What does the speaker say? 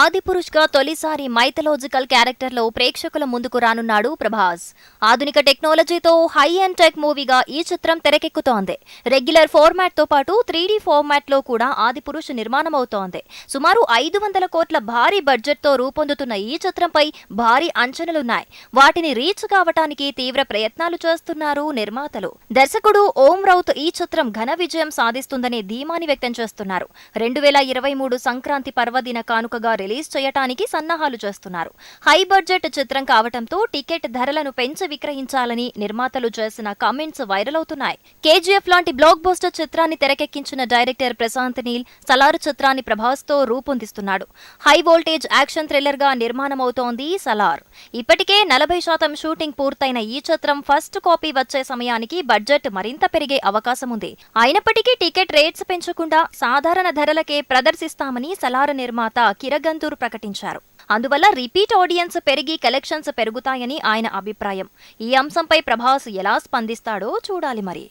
ఆదిపురుష్గా తొలిసారి మైథలాజికల్ క్యారెక్టర్లో ప్రేక్షకుల ముందుకు రానున్నాడు ప్రభాస్. ఆధునిక టెక్నాలజీతో హై అండ్ టెక్ మూవీగా ఈ చిత్రం తెరకెక్కుతోంది. రెగ్యులర్ ఫార్మాట్తో పాటు త్రీ ఫార్మాట్లో కూడా ఆదిపురుష్ నిర్మాణమవుతోంది. సుమారు ఐదు వందల కోట్ల భారీ బడ్జెట్తో రూపొందుతున్న ఈ చిత్రంపై భారీ అంచనాలున్నాయి. వాటిని రీచ్ కావటానికి తీవ్ర ప్రయత్నాలు చేస్తున్నారు నిర్మాతలు. దర్శకుడు ఓం రౌత్ ఈ చిత్రం ఘన విజయం సాధిస్తుందనే ధీమాని వ్యక్తం చేస్తున్నారు. రెండు వేల ఇరవై మూడు సంక్రాంతి పర్వదిన కానుకగా రిలీజ్ చేయటానికి సన్నాహాలు చేస్తున్నారు. హై బడ్జెట్ చిత్రం కావటంతో టికెట్ ధరలను పెంచి విక్రయించాలని నిర్మాతలు చేసిన కామెంట్స్ వైరల్ అవుతున్నాయి. కేజీఎఫ్ లాంటి బ్లాక్ బస్టర్ చిత్రాన్ని తెరకెక్కించిన డైరెక్టర్ ప్రశాంత్ నీల్ సలార్ చిత్రాన్ని ప్రభాస్తో రూపొందిస్తున్నాడు. హై వోల్టేజ్ యాక్షన్ థ్రిల్లర్గా నిర్మాణమవుతోంది సలార్. ఇప్పటికే నలభై శాతం షూటింగ్ పూర్తయిన ఈ చిత్రం ఫస్ట్ కాపీ వచ్చే సమయానికి బడ్జెట్ మరింత పెరిగే అవకాశం ఉంది. అయినప్పటికీ టికెట్ రేట్స్ పెంచకుండా సాధారణ ధరలకే ప్రదర్శిస్తామని సలార్ నిర్మాత కిరగంతూర్ ప్రకటించారు. అందువల్ల రిపీట్ ఆడియన్స్ పెరిగి కలెక్షన్స్ పెరుగుతాయని ఆయన అభిప్రాయం. ఈ అంశంపై ప్రభాస్ ఎలా స్పందిస్తాడో చూడాలి మరి.